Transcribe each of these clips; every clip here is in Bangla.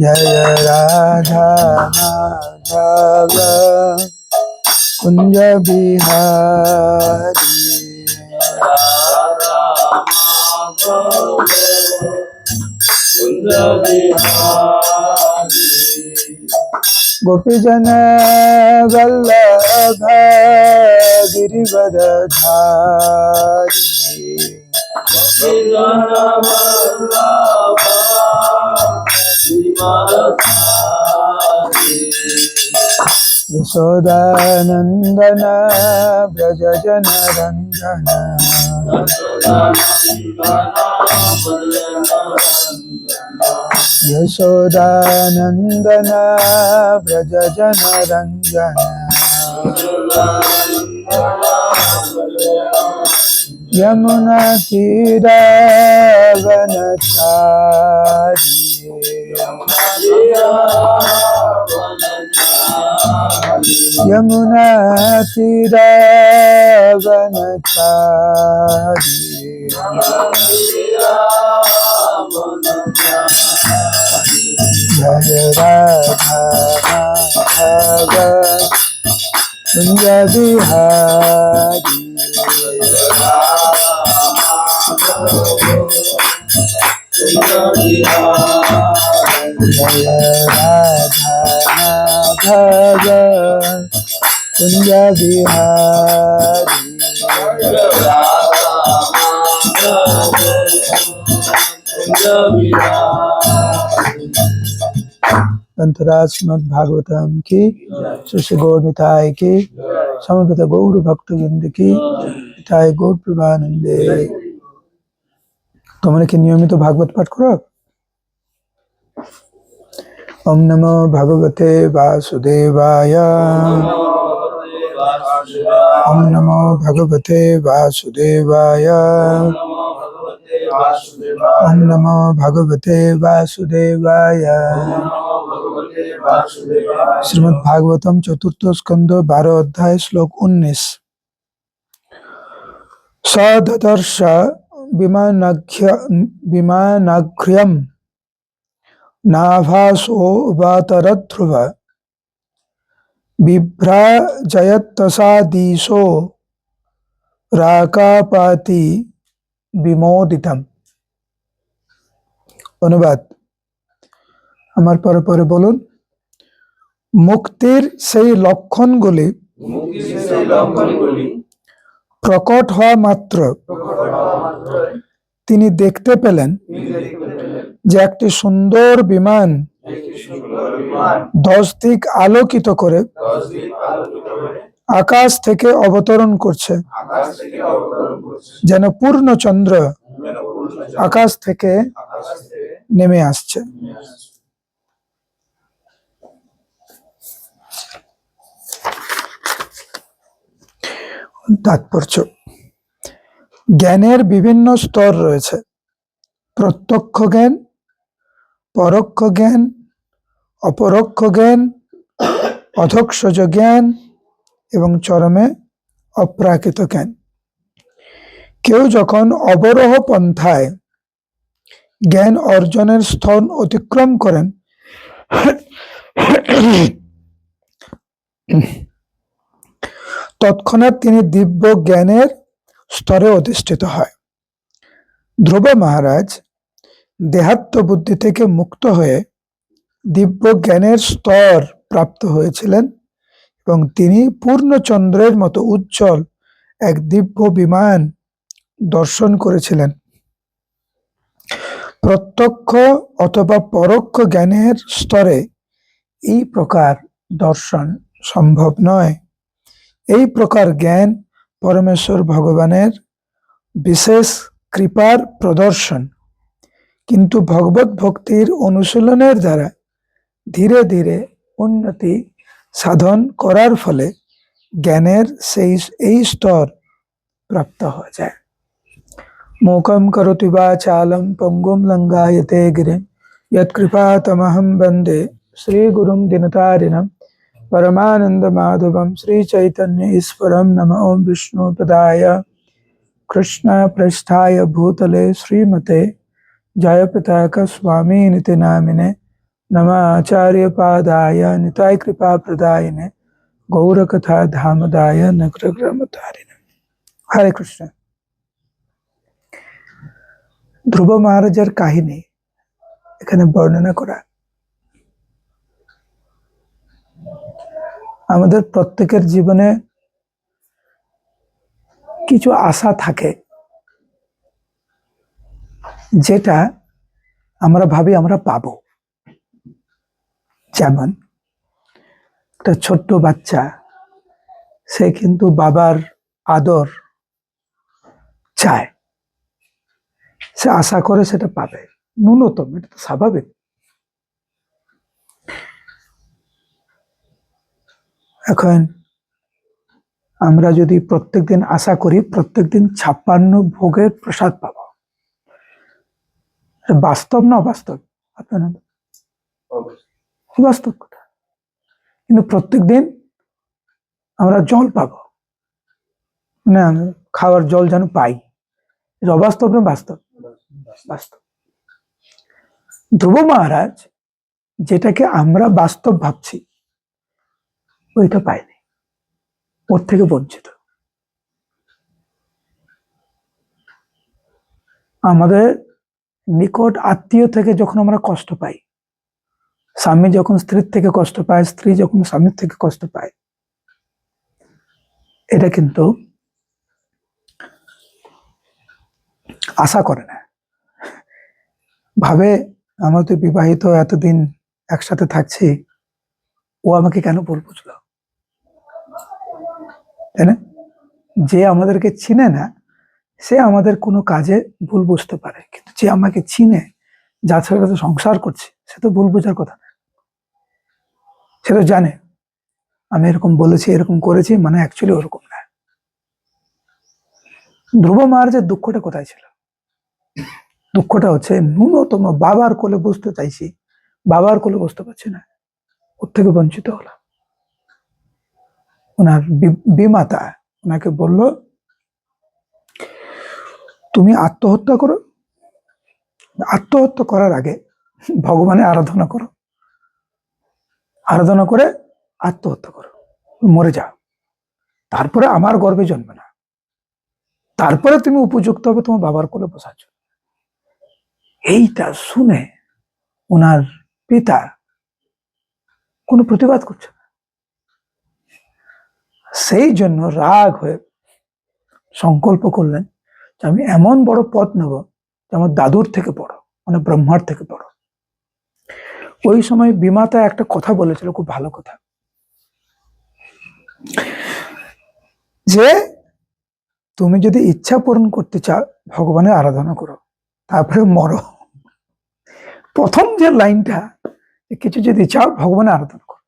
जय राधा माधव कुंज बिहारी गोपीजन वल्लभ गिरिवर धारी यशोदानन्दन व्रज जन रञ्जन यशोदानन्दन व्रज जन यमुना तीरावनचारि यमुना तीरावनचारि जय राधा माधव कुंज बिहारी जय श्रीमद भज कुंज बिहारी अंतराश्मद भागवतम की शिष्य गौरताय की समर्पित गौर भक्तविंद की ताय गौर प्रभानंदे তোমরা কি নিয়মিত ভাগবত পাঠ করো ওম নমো ভগবতে বাসুদেবায় ওম নমো ভগবতে বাসুদেবায় ওম নমো ভগবতে বাসুদেবায় শ্রীমদ ভাগবতম চতুর্থ স্কন্দ বারো অধ্যায়, শ্লোক উনিশ সদর্শ বিমানাঘ্য বিমানাঘ্র্যম নাভাসো বাতরধ্রুব বিভ্রাজয়ত্তসাদিশো রাকাপাতি বিমোদিতম। অনুবাদ। আমার পরে পরে বলুন মুক্তির সেই লক্ষণগুলি মুক্তির সেই লক্ষণগুলি প্রকট হওয়া মাত্র তিনি দেখতে পেলেন যে একটি সুন্দর বিমান দশ দিক আলোকিত করে আকাশ থেকে অবতরণ করছে, যেন পূর্ণ চন্দ্র আকাশ থেকে নেমে আসছে। তাৎপর্য জ্ঞানের বিভিন্ন স্তর রয়েছে। প্রত্যক্ষ জ্ঞান, পরোক্ষ জ্ঞান, অপরোক্ষ জ্ঞান অধক্ষজ জ্ঞান এবং চরমে অপ্রাকৃত জ্ঞান। কেউ যখন অবরোহ পন্থায় জ্ঞান অর্জনের স্থল অতিক্রম করেন, তৎক্ষণাৎ তিনি দিব্য জ্ঞানের স্তরে অধিষ্ঠিত হয়। ধ্রুব মহারাজ দেহাত্ম বুদ্ধি থেকে মুক্ত হয়ে দিব্য জ্ঞানের স্তর প্রাপ্ত হয়েছিলেন এবং তিনি পূর্ণচন্দ্রের মতো উজ্জ্বল এক দিব্য বিমান দর্শন করেছিলেন। প্রত্যক্ষ অথবা পরোক্ষ জ্ঞানের স্তরে এই প্রকার দর্শন সম্ভব নয়। এই প্রকার জ্ঞান परमेश्वर भगवान विशेष कृपार प्रदर्शन। किंतु भगवत भक्तर अनुशील द्वारा धीरे धीरे उन्नति साधन करार फले ज्ञान से स्तर प्राप्त हो जाए। मोकम करोति चालम पंगुम लंगायते गिरे। यत्कृपातमहम वंदे श्रीगुरु दिनम श्रीगुरुं दिनतारिणं परमानन्दमाधवं श्रीचैतन्य ईश्वरं नम ॐ विष्णुपदाय कृष्णपृष्ठाय भूतले श्रीमते जय पिताक स्वामी निति नामिने नम आचार्य पादाय निताय कृपा प्रदायिने गौर कथा धामदाय नग्रग्रमतारिणे হরে কৃষ্ণ ধ্রুব মহারাজের কাহিনী এখানে বর্ণনা করা আমাদের প্রত্যেকের জীবনে কিছু আশা থাকে। যেটা আমরা ভাবি আমরা পাবো। যেমন একটা ছোট্ট বাচ্চা, সে কিন্তু বাবার আদর চায়। সে আশা করে সেটা পাবে। ন্যূনতম, এটা তো স্বাভাবিক। এখন আমরা যদি প্রত্যেক দিন আশা করি প্রত্যেক দিন ছাপ্পান্ন ভোগের প্রসাদ পাবো। বাস্তব না অবাস্তব? আপনার বাস্তব কথা। কিন্তু প্রত্যেকদিন আমরা জল পাবো। মানে খাওয়ার জল যেন পাই। অবাস্তব না বাস্তব। বাস্তব। ধ্রুব মহারাজ যেটাকে আমরা বাস্তব ভাবছি ওইটা পাইনি। ওর থেকে বঞ্চিত। আমাদের নিকট আত্মীয় থেকে যখন আমরা কষ্ট পাই, স্বামী যখন স্ত্রীর থেকে কষ্ট পায়, স্ত্রী যখন স্বামীর থেকে কষ্ট পায়, এটা কিন্তু আশা করে না। ভাবে, আমরা তো বিবাহিত, এতদিন একসাথে থাকছি, ও আমাকে কেন ভুল বুঝলো? তাই না? যে আমাদেরকে চিনে না, সে আমাদের কোনো কাজে ভুল বুঝতে পারে। কিন্তু যে আমাকে চিনে, যার সাথে সংসার করছে, সে তো ভুল বোঝার কথা। না সে তো জানে, আমি এরকম বলেছি, এরকম করেছি মানে অ্যাকচুয়ালি ওরকম না। ধ্রুব মার যে দুঃখটা কোথায় ছিল? দুঃখটা হচ্ছে, ন্যূনতম বাবার কোলে বসতে চাইছি, বাবার কোলে বসতে পারছি না, ওর থেকে বঞ্চিত হলাম। ওনার বিমাতা ওনাকে বলল, তুমি আত্মহত্যা করো। আত্মহত্যা করার আগে ভগবানের আরাধনা করো। আরাধনা করে আত্মহত্যা করো। মরে যাও। তারপরে আমার গর্বে জন্মে না। তারপরে তুমি উপযুক্ত হবে, তোমার বাবার কোলে বসার জন্য। এইটা শুনে ওনার পিতা কোনো প্রতিবাদ করছে সেই জন্য রাগ হয়ে সংকল্প করলেন যে আমি এমন বড় পথ নেব যে আমার দাদুর থেকে বড় মানে ব্রহ্মার থেকে বড় ওই সময় বিমাতা একটা কথা বলেছিল, খুব ভালো কথা। যে তুমি যদি ইচ্ছা পূরণ করতে চাও, ভগবানের আরাধনা করো, তারপরে মরো। প্রথম যে লাইনটা কিছু যদি চাও, ভগবানের আরাধনা করো।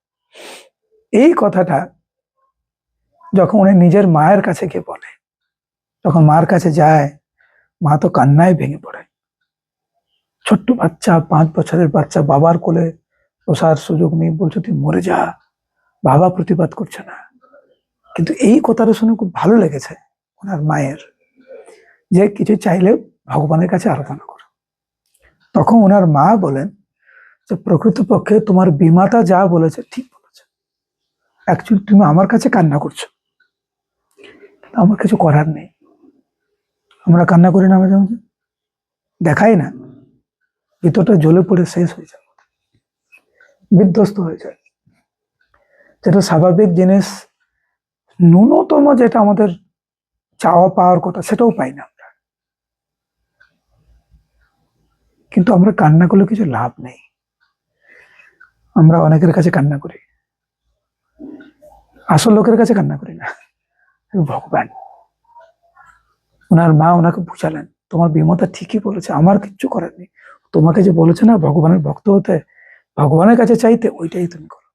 এই কথাটা যখন উনি নিজের মায়ের কাছে গিয়ে বলে, যখন মার কাছে যায়, মা তো কান্নায় ভেঙে পড়ে। ছোট্ট বাচ্চা, পাঁচ বছরের বাচ্চা, বাবার কোলে বসার সুযোগ নেই, বলছে, তুই মরে যা, বাবা প্রতিবাদ করছে না। কিন্তু এই কথাটা শুনে খুব ভালো লেগেছে ওনার মায়ের, যে কিছু চাইলে ভগবানের কাছে আরাধনা করো। তখন ওনার মা বলেন যে, প্রকৃতপক্ষে তোমার বিমাতা যা বলেছে, ঠিক বলেছে। অ্যাকচুয়ালি তুমি আমার কাছে কান্না করছ। আমার কিছু করার নেই। আমরা কান্না করি না মাঝে মাঝে? দেখাই না। ভিতরটা জ্বলে পড়ে শেষ হয়ে যায়। বিধ্বস্ত হয়ে যায়। যেটা স্বাভাবিক জিনিস, ন্যূনতম যেটা আমাদের চাওয়া পাওয়ার কথা, সেটাও পাই না আমরা। কিন্তু আমরা কান্না করলে কিছু লাভ নেই। আমরা অনেকের কাছে কান্না করি। আসল লোকের কাছে কান্না করি না। ভগবান। ওনার মা ওনাকে বুঝালেন, তোমার বিমতা ঠিকই বলেছে, আমার কিচ্ছু করার নেই। তোমাকে যে বলেছে না ভগবানের ভক্ত হতে, ভগবানের কাছে চাইতে ওইটাই তুমি করো।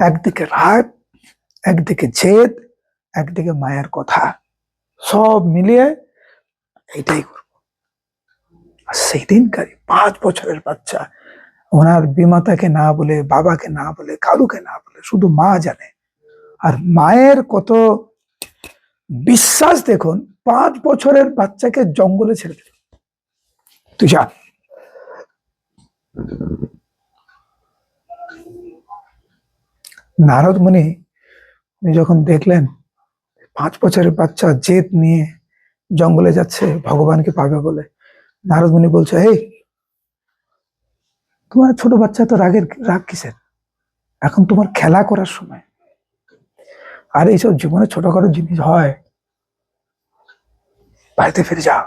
একদিকে রাগ, একদিকে জেদ, একদিকে মায়ের কথা। সব মিলিয়ে এইটাই করব। আর সেই দিনকারই পাঁচ বছরের বাচ্চা, ওনার বিমাতাকে না বলে, বাবাকে না বলে, কারুকে না বলে, শুধু মা জানে আর মায়ের কত বিশ্বাস দেখুন, পাঁচ বছরের বাচ্চাকে জঙ্গলে ছেড়ে দিল। তুই যা। নারদ মুনি, উনি যখন দেখলেন পাঁচ বছরের বাচ্চা জেদ নিয়ে জঙ্গলে যাচ্ছে, ভগবানকে পাবে বলে, নারদ মুনি বলছে, এই, তোমার ছোট বাচ্চা তো রাগের, রাগ কিসের? এখন তোমার খেলা করার সময়। আর এইসব জীবনে ছোটখাটো জিনিস হয়। বাড়িতে ফিরে যাও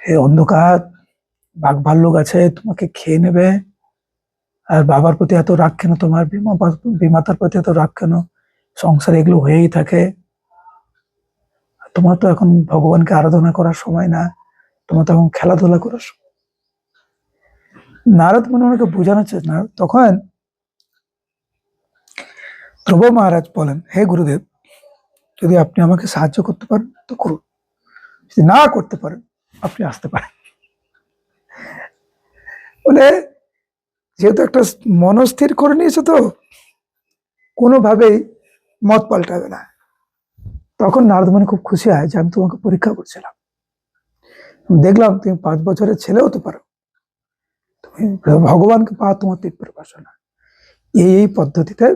এই অন্ধকার, বাঘ ভাল্লুক আছে, তোমাকে খেয়ে নেবে। আর বাবার প্রতি এত রাগ কেন? তোমার বিমা বিমাতার প্রতি এত রাগ কেন? সংসার এগুলো হয়েই থাকে। তোমার তো এখন ভগবানকে আরাধনা করার সময় না। তোমার তো এখন খেলাধুলা করার সময়। নারদ মনে বোঝানো চেষ্টা না, তখন ধ্রুব মহারাজ বলেন, হে গুরুদেব, যদি আপনি আমাকে সাহায্য করতে পারেন, তো করুন। যদি না করতে পারেন, আপনি আসতে পারেন। বলে, যেহেতু একটা মনস্থির করে নিয়েছে তো, কোনোভাবেই মত পাল্টাবে না। তখন নারদমণি খুব খুশি হয় যে, আমি তোমাকে পরীক্ষা করছিলাম। দেখলাম তুমি পাঁচ বছরের ছেলে হতে পারো। তুমি ভগবানকে পা তোমার তীব্র বাসনা এই এই পদ্ধতিতে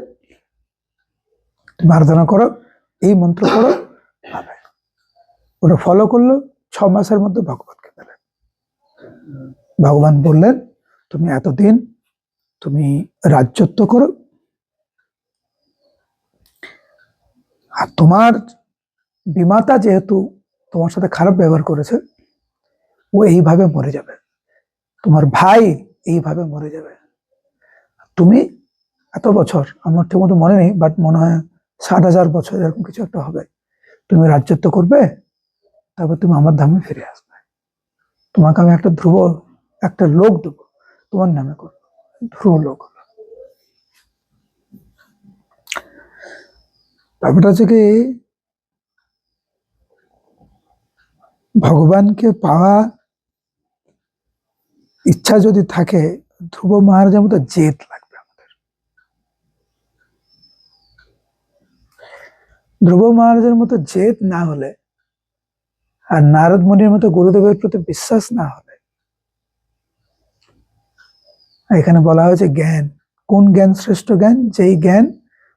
তুমি আরাধনা করো, এই মন্ত্র করো পাবে ওটা ফলো করল, ছ মাসের মধ্যে ভগবানকে পেলেন। ভগবান বললেন, তুমি এতদিন তুমি রাজ্যত্ব করো আর তোমার বিমাতা যেহেতু তোমার সাথে খারাপ ব্যবহার করেছে, ও এইভাবে মরে যাবে। তোমার ভাই এইভাবে মরে যাবে। তুমি এত বছর, আমার ঠিক মতো মনে নেই বাট মনে হয় ষাট হাজার বছর এরকম কিছু একটা হবে। তুমি রাজ্যত্ব করবে, তারপর তুমি আমার ধামে ফিরে আসবে। তোমাকে আমি একটা ধ্রুব, একটা লোক দেবো, তোমার নামে করব। ধ্রুব লোক। ব্যাপারটা হচ্ছে কি, ভগবানকে পাওয়া ইচ্ছা যদি থাকে, ধ্রুব মহারাজের মতো জেদ লাগবে আমাদের ধ্রুব মহারাজের মতো জেদ না হলে আর নারদ মুনির মতো গুরুদেবের প্রতি বিশ্বাস না হলে। এখানে বলা হয়েছে জ্ঞান। কোন জ্ঞান শ্রেষ্ঠ জ্ঞান? যেই জ্ঞান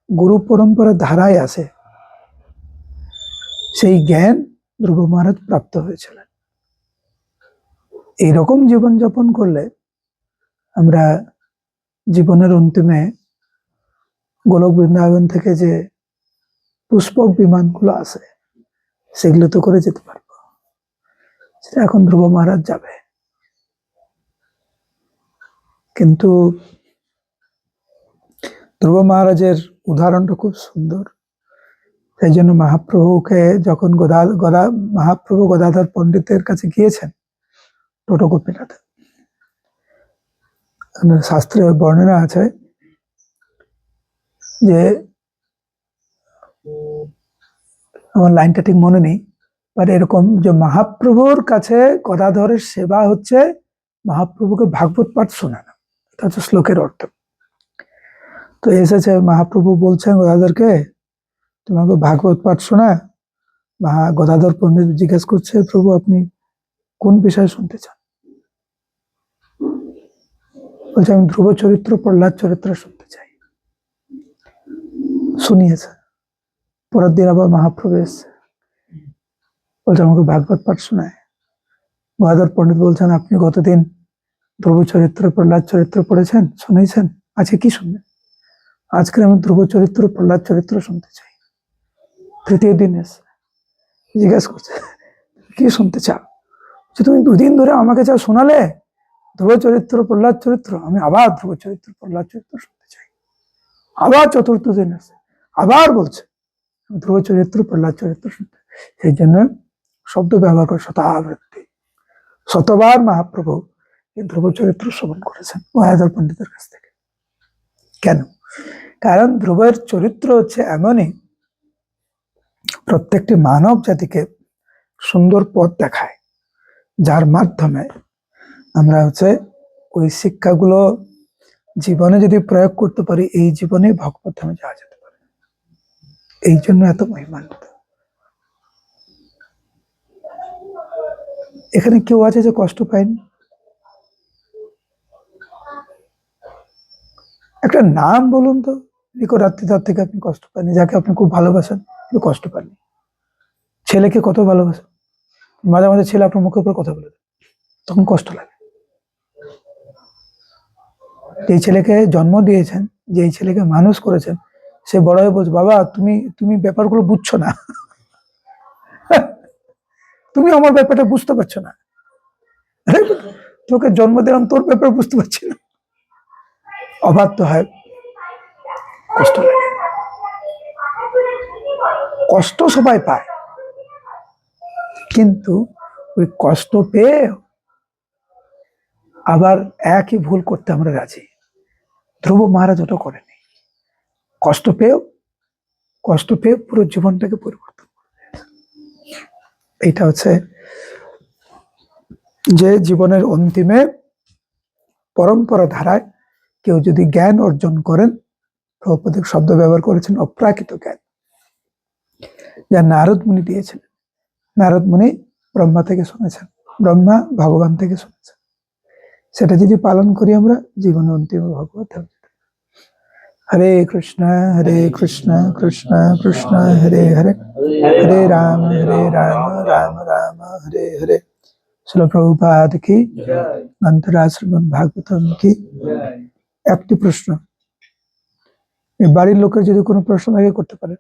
গুরু পরম্পরা ধারায় আছে, সেই জ্ঞান ধ্রুব মহারাজ প্রাপ্ত হয়েছিলেন। এইরকম জীবনযাপন করলে আমরা জীবনের অন্তিমে গোলক বৃন্দাবন থেকে যে পুষ্পক বিমানগুলো আছে, সেগুলো তো করে যেতে পারব। সেটা এখন ধ্রুব মহারাজ যাবে। কিন্তু ধ্রুব মহারাজের উদাহরণটা খুব সুন্দর। সেই জন্য মহাপ্রভুকে যখন গদা গদা, মহাপ্রভু গদাধর পণ্ডিতের কাছে গিয়েছেন টোটো গোপীনাথ শাস্ত্রে বর্ণনা আছে যে আমার লাইনটা ঠিক মনে নেই বাট এরকম যে মহাপ্রভুর কাছে গদাধরের সেবা হচ্ছে মহাপ্রভুকে ভাগবত পাঠ শোনানো। এটা হচ্ছে শ্লোকের অর্থ। তো এসেছে মহাপ্রভু বলছেন গদাধরকে, তোমাকে ভাগবত পাঠ শোনা। মহা গদাধর পণ্ডিত জিজ্ঞেস করছে, প্রভু, আপনি কোন বিষয়ে শুনতে চান? বলছে, আমি ধ্রুব চরিত্র, প্রহ্লাদ চরিত্র শুনতে চাই। শুনিয়েছে। পরের দিন আবার মহাপ্রভু এসছে বলছে আমাকে ভাগবত পাঠ শোনায়। গদাধর পণ্ডিত বলছেন, আপনি গতদিন ধ্রুব চরিত্র প্রহ্লাদ চরিত্র পড়েছেন, শুনেছেন? আজকে কি শুনবেন? আজকে আমি ধ্রুব চরিত্র, প্রহ্লাদ চরিত্র শুনতে চাই। তৃতীয় দিন এসে জিজ্ঞেস করছে, কি শুনতে চাও? যে তুমি দুদিন ধরে আমাকে যা শোনালে, ধ্রুব চরিত্র, প্রহ্লাদ চরিত্র, আমি আবার ধ্রুব চরিত্র, প্রহ্লাদ চরিত্র শুনতে চাই। আবার চতুর্থ দিন এসে আবার বলছে ধ্রুব চরিত্র প্রহ্লাদ চরিত্র, সেই জন্য শব্দ ব্যবহার করে শতাবৃত্তি শতবার মহাপ্রভু এই ধ্রুব চরিত্র শ্রবণ করেছেন ওয়াদর পণ্ডিতের কাছ থেকে। কেন? কারণ ধ্রুবের চরিত্র হচ্ছে এমনই, প্রত্যেকটি মানব জাতিকে সুন্দর পথ দেখায়, যার মাধ্যমে আমরা হচ্ছে ওই শিক্ষাগুলো জীবনে যদি প্রয়োগ করতে পারি, এই জীবনে ভগবত ধামে যাওয়া যেতে এই জন্য এত মহিমান্বিত। এখানে কেউ আছে যে কষ্ট পায়নি? একটা নাম বলুন তো নিকো রাত্রি তার থেকে আপনি কষ্ট পাননি, যাকে আপনি খুব ভালোবাসেন, কিন্তু কষ্ট পাননি। ছেলেকে কত ভালোবাসেন? মাঝে মাঝে ছেলে আপনার মুখের উপর কথা বলে তখন কষ্ট লাগে। যেই ছেলেকে জন্ম দিয়েছেন, যেই ছেলেকে মানুষ করেছেন সে বড় হয়ে বলছে, বাবা, তুমি তুমি ব্যাপারগুলো বুঝছ না। তুমি আমার ব্যাপারটা বুঝতে পারছ না। তোকে জন্ম দিলাম, তোর ব্যাপার বুঝতে পারছি না। অবাধ্য হয়। কষ্ট লাগে। কষ্ট সবাই পায়। কিন্তু ওই কষ্ট পেয়ে আবার একই ভুল করতে আমরা রাজি। ধ্রুব মহারাজ ওটা করেনি। কষ্ট পেয়েও, কষ্ট পেয়ে পুরো জীবনটাকে পরিবর্তন। এইটা হচ্ছে যে জীবনের অন্তিমে পরম্পরা ধারায় কেউ যদি জ্ঞান অর্জন করেন, প্রভুপদিক শব্দ ব্যবহার করেছেন, অপ্রাকৃত জ্ঞান যা নারদ মুনি দিয়েছিলেন নারদ মুনি ব্রহ্মা থেকে শুনেছেন, ব্রহ্মা ভগবান থেকে শুনেছেন সেটা যদি পালন করি আমরা, জীবনে অন্তিম ভগবত পারি। হরে কৃষ্ণ হরে কৃষ্ণ কৃষ্ণ কৃষ্ণ, হরে হরে। হরে রাম হরে রাম রাম রাম, হরে হরে। শিল প্রভুপাদ কি? জয় অন্তরাশ্রমণ ভাগবতম কি? একটি প্রশ্ন। এই বাড়ির লোকের যদি কোনো প্রশ্ন থাকে করতে পারে।